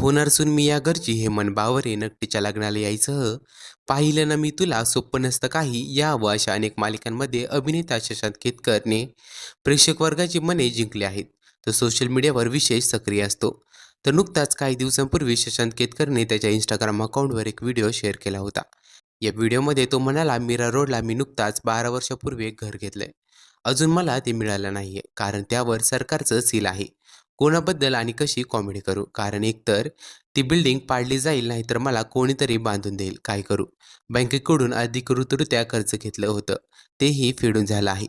होणार सून मी या घरची हे मन बावरे नकटीच्या लग्नाला यायचं. पाहिलं ना मी तुला सोपं नसतं काही. या व अशा अनेक मालिकांमध्ये अभिनेता शशांत केतकरने प्रेक्षक वर्गाची मने जिंकले आहेत. तर सोशल मीडियावर विशेष सक्रिय असतो. तर नुकताच काही दिवसांपूर्वी शशांत केतकरने त्याच्या इंस्टाग्राम अकाउंटवर एक व्हिडिओ शेअर केला होता. या व्हिडिओमध्ये तो म्हणाला मीरा रोडला मी नुकताच बारा वर्षापूर्वी एक घर घेतलंय. अजून मला ते मिळालं नाहीये कारण त्यावर सरकारचं सील आहे. कोणाबद्दल आणि कशी कॉमेडी करू? कारण एकतर ती बिल्डिंग पाडली जाईल नाहीतर मला कोणीतरी बांधून देईल. काय करू? बँकेकडून अधिकृतरित्या कर्ज घेतलं होतं. तेही फेडून झालं आहे.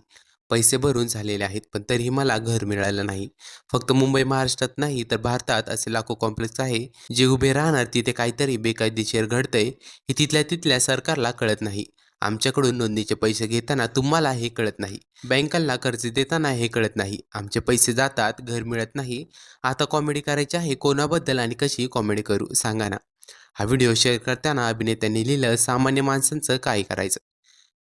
पैसे भरून झालेले आहेत पण तरीही मला घर मिळालं नाही. फक्त मुंबई महाराष्ट्रात नाही तर भारतात असे लाखो कॉम्प्लेक्स आहे जे उभे राहणार तिथे काहीतरी बेकायदेशीर घडतंय हे तिथल्या तिथल्या सरकारला कळत नाही. आमच्याकडून नोंदणीचे पैसे घेताना तुम्हाला हे कळत नाही. बँकांना कर्ज देताना हे कळत नाही. आमचे पैसे जातात घर मिळत नाही. आता कॉमेडी करायची आहे कोणाबद्दल आणि कशी कॉमेडी करू सांगा ना. हा व्हिडिओ शेअर करताना अभिनेत्यांनी लिहिलं सामान्य माणसांचं काय करायचं?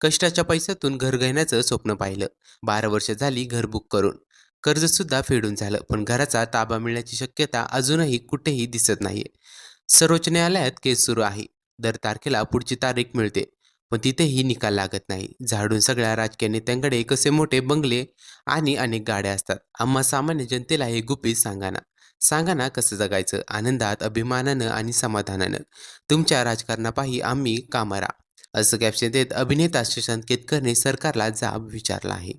कष्टाच्या पैशातून घर घेण्याचं स्वप्न पाहिलं. बारा वर्ष झाली घर बुक करून. कर्जसुद्धा फेडून झालं पण घराचा ताबा मिळण्याची शक्यता अजूनही कुठेही दिसत नाहीये. सर्वोच्च न्यायालयात केस सुरू आहे. दर तारखेला पुढची तारीख मिळते. पण तिथेही निकाल लागत नाही. झाडून सगळ्या राजकीय नेत्यांकडे कसे मोठे बंगले आणि अनेक गाड्या असतात. आम्हा सामान्य जनतेला हे गुपित सांगा ना सांगा ना कसं जगायचं? आनंदात अभिमानानं आणि समाधानानं. तुमच्या राजकारणापायी आम्ही कामारा. असं कॅप्शन देत अभिनेता शशांक केतकरने सरकारला जाब विचारला आहे.